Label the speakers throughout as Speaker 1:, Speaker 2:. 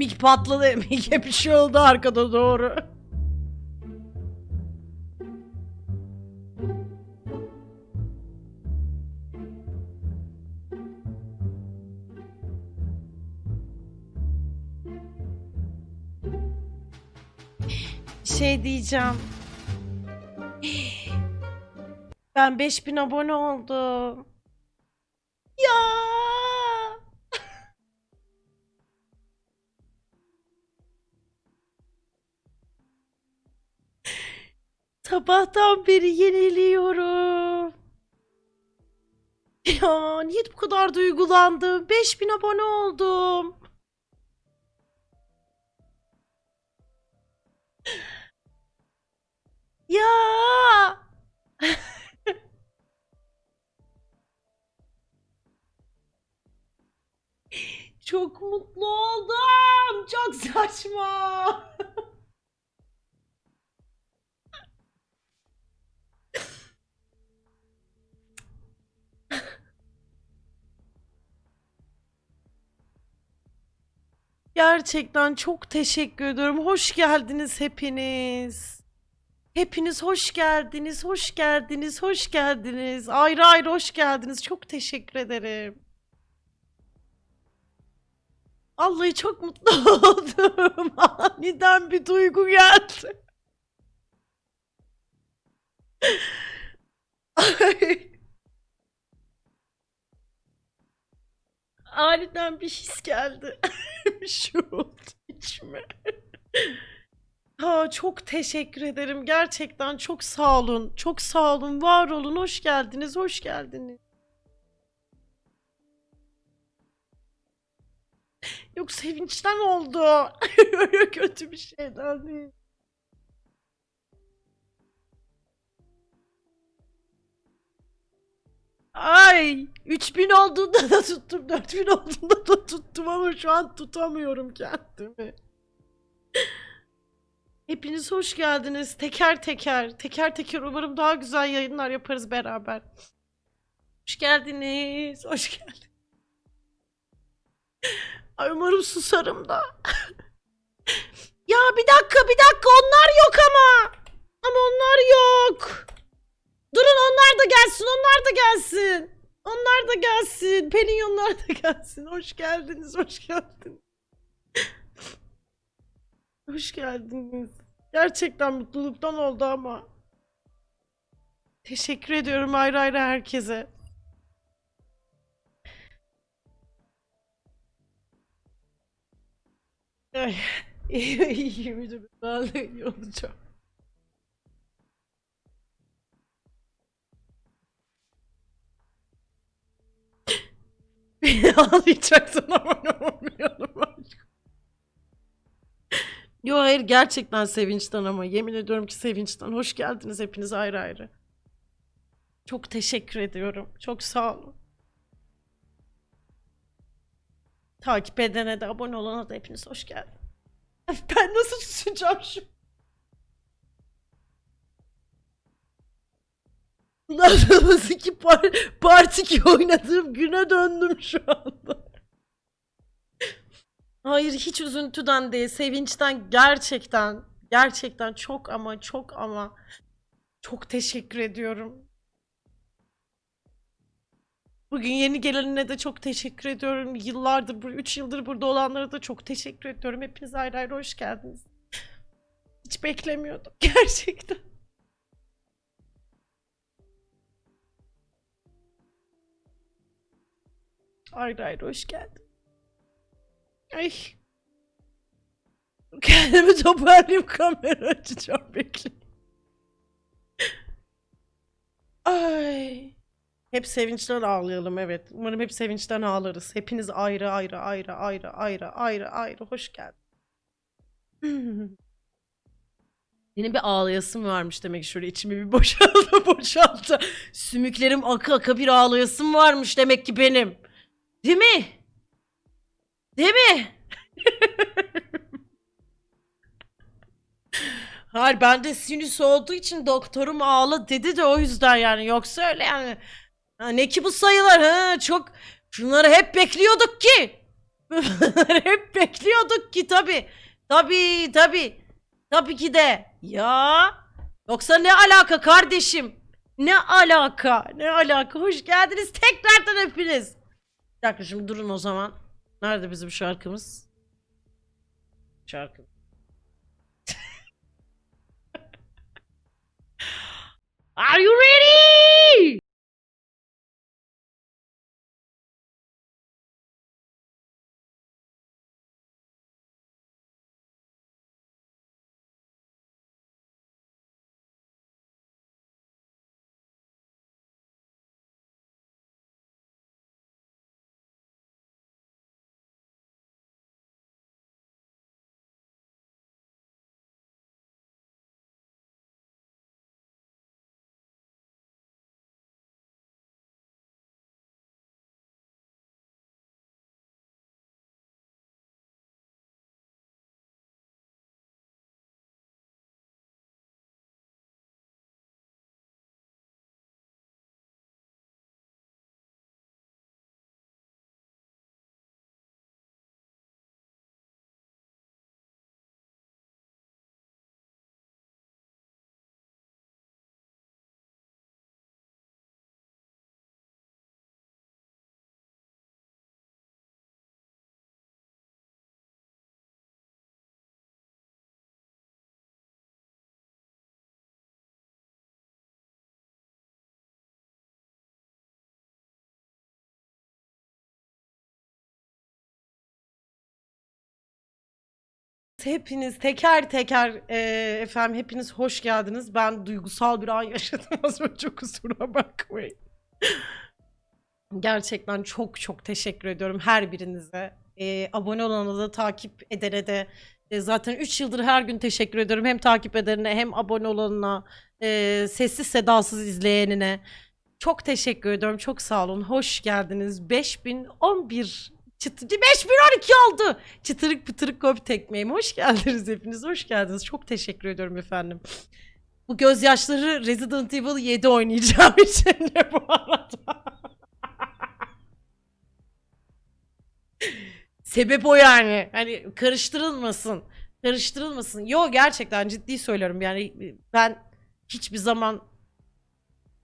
Speaker 1: Mik patladı. Mik'e bir şey oldu arkada doğru. Şey diyeceğim. Ben 5000 abone oldum. Ya. Sabahtan beri yeniliyorum. Ya niye bu kadar duygulandım? 5000 abone oldum. Ya. Çok mutlu oldum. Çok saçma. Gerçekten çok teşekkür ediyorum. Hoş geldiniz hepiniz. Hepiniz hoş geldiniz, hoş geldiniz, hoş geldiniz. Ayrı ayrı hoş geldiniz. Çok teşekkür ederim. Vallahi çok mutlu oldum. Aniden bir duygu geldi. Aniden bir his geldi. şey oldu içime. Ha, çok teşekkür ederim. Gerçekten çok sağ olun. Çok sağ olun. Var olun. Hoş geldiniz. Hoş geldiniz. Yok sevinçten oldu. Kötü bir şeyden değil. Ay 3000 olduğunda da tuttum 4000 olduğunda da tuttum ama şu an tutamıyorum kendimi. Hepiniz hoş geldiniz. Teker teker, teker teker umarım daha güzel yayınlar yaparız beraber. Hoş geldiniz, hoş geldiniz. Ay umarım susarım da. ya bir dakika, bir dakika onlar yok ama. Ama onlar yok. Durun onlar da gelsin, onlar da gelsin. Onlar da gelsin. Pelin onlar da gelsin. Hoş geldiniz, hoş geldiniz. Hoş geldiniz. Gerçekten mutluluktan oldu ama. Teşekkür ediyorum ayrı ayrı herkese. Ay, iyi, iyi müdür. Ben de iyi olacağım. ağlayacaksın ama ne aşkım. Yo hayır gerçekten sevinçten ama yemin ediyorum ki sevinçten. Hoş geldiniz hepiniz ayrı ayrı. Çok teşekkür ediyorum. Çok sağ olun. Takip edene de abone olana da hepiniz hoş geldin. Ben nasıl susacağım şu? Sonraki par Part 2 oynadığım güne döndüm şu anda. Hayır hiç üzüntüden değil, sevinçten gerçekten, gerçekten çok ama çok ama çok teşekkür ediyorum. Bugün yeni gelenine de çok teşekkür ediyorum. Yıllardır, 3 yıldır burada olanlara da çok teşekkür ediyorum. Hepiniz ayrı ayrı hoş geldiniz. Hiç beklemiyordum gerçekten. Ayrı ayrı hoş geldin. Ay. Kendimi toparlayayım kamera açacağım bekleyin. Ay. Hep sevinçten ağlayalım evet. Umarım hep sevinçten ağlarız. Hepiniz ayrı ayrı ayrı ayrı ayrı ayrı ayrı hoş geldin. Yine bir ağlayasım varmış demek şöyle içimi bir boşaldı boşaldı. Sümüklerim aka aka bir ağlayasım varmış demek ki benim. Değil mi? Değil mi? Hayır bende sinüs olduğu için doktorum ağla dedi de o yüzden yani yoksa öyle yani. Ha, ne ki bu sayılar ha çok şunları hep bekliyorduk ki. hep bekliyorduk ki tabi. Tabi tabi. Tabii ki de. Ya. Yoksa ne alaka kardeşim? Ne alaka? Ne alaka? Hoş geldiniz tekrardan hepiniz. Bir dakika şimdi durun o zaman. Nerede bizim şarkımız? Şarkı. Hepiniz teker teker e, efendim hepiniz hoş geldiniz. Ben duygusal bir an yaşadım az önce kusura bakmayın. Gerçekten çok çok teşekkür ediyorum her birinize. E, abone olana da takip edene de e, zaten 3 yıldır her gün teşekkür ediyorum. Hem takip edene hem abone olanına e, sessiz sedasız izleyenine. Çok teşekkür ediyorum. Çok sağ olun. Hoş geldiniz. 5011 çıtı 5012 oldu. Çıtırık pıtırık kopi tekmeyim. Hoş geldiniz hepiniz. Hoş geldiniz. Çok teşekkür ediyorum efendim. Bu gözyaşları Resident Evil 7 oynayacağım için de bu arada. Sebep o yani. Hani karıştırılmasın. Karıştırılmasın. Yo gerçekten ciddi söylüyorum. Yani ben hiçbir zaman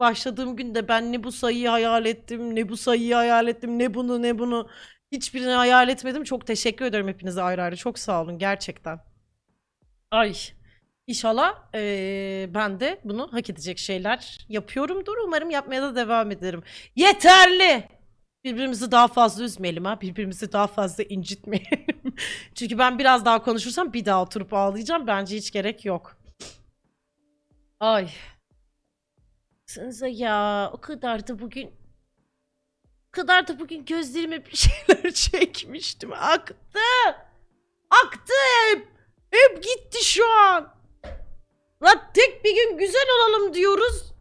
Speaker 1: başladığım günde ben ne bu sayıyı hayal ettim, ne bu sayıyı hayal ettim, ne bunu ne bunu hiçbirini hayal etmedim. Çok teşekkür ederim hepinize ayrı ayrı. Çok sağ olun gerçekten. Ay. İnşallah eee, ben de bunu hak edecek şeyler yapıyorumdur. Umarım yapmaya da devam ederim. Yeterli. Birbirimizi daha fazla üzmeyelim ha. Birbirimizi daha fazla incitmeyelim. Çünkü ben biraz daha konuşursam bir daha oturup ağlayacağım. Bence hiç gerek yok. Ay. Baksanıza ya o kadar da bugün kadar da bugün gözlerime bir şeyler çekmiştim. Aktı. Aktı hep. Hep gitti şu an. Lan tek bir gün güzel olalım diyoruz.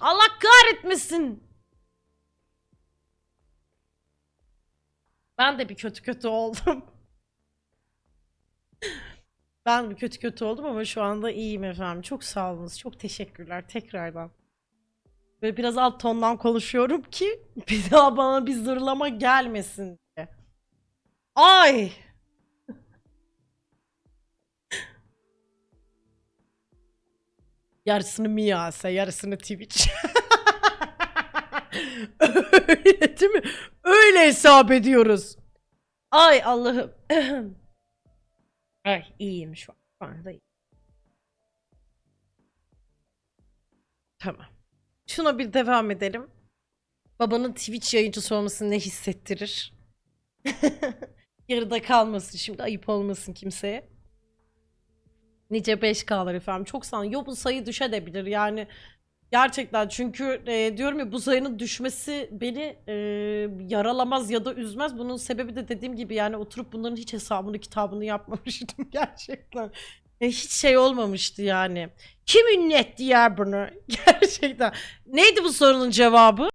Speaker 1: Allah kahretmesin. Ben de bir kötü kötü oldum. Ben bir kötü kötü oldum ama şu anda iyiyim efendim. Çok sağ. Çok teşekkürler tekrardan. Böyle biraz alt tondan konuşuyorum ki bir daha bana bir zırlama gelmesin diye. Ay! Yarısını Miyase, yarısını Twitch. Öyle değil mi? Öyle hesap ediyoruz. Ay Allah'ım. Ay iyiyim şu an. Şu anda iyiyim. Tamam. Şuna bir devam edelim. Babanın Twitch yayıncısı olması ne hissettirir? Yarıda kalmasın şimdi ayıp olmasın kimseye. Nice 5K'lar efendim. Çok sağ. Yo bu sayı düşebilir yani. Gerçekten çünkü e, diyorum ya bu sayının düşmesi beni e, yaralamaz ya da üzmez. Bunun sebebi de dediğim gibi yani oturup bunların hiç hesabını kitabını yapmamıştım gerçekten. E, hiç şey olmamıştı yani. Kim ünlü etti ya bunu? Gerçekten. Neydi bu sorunun cevabı?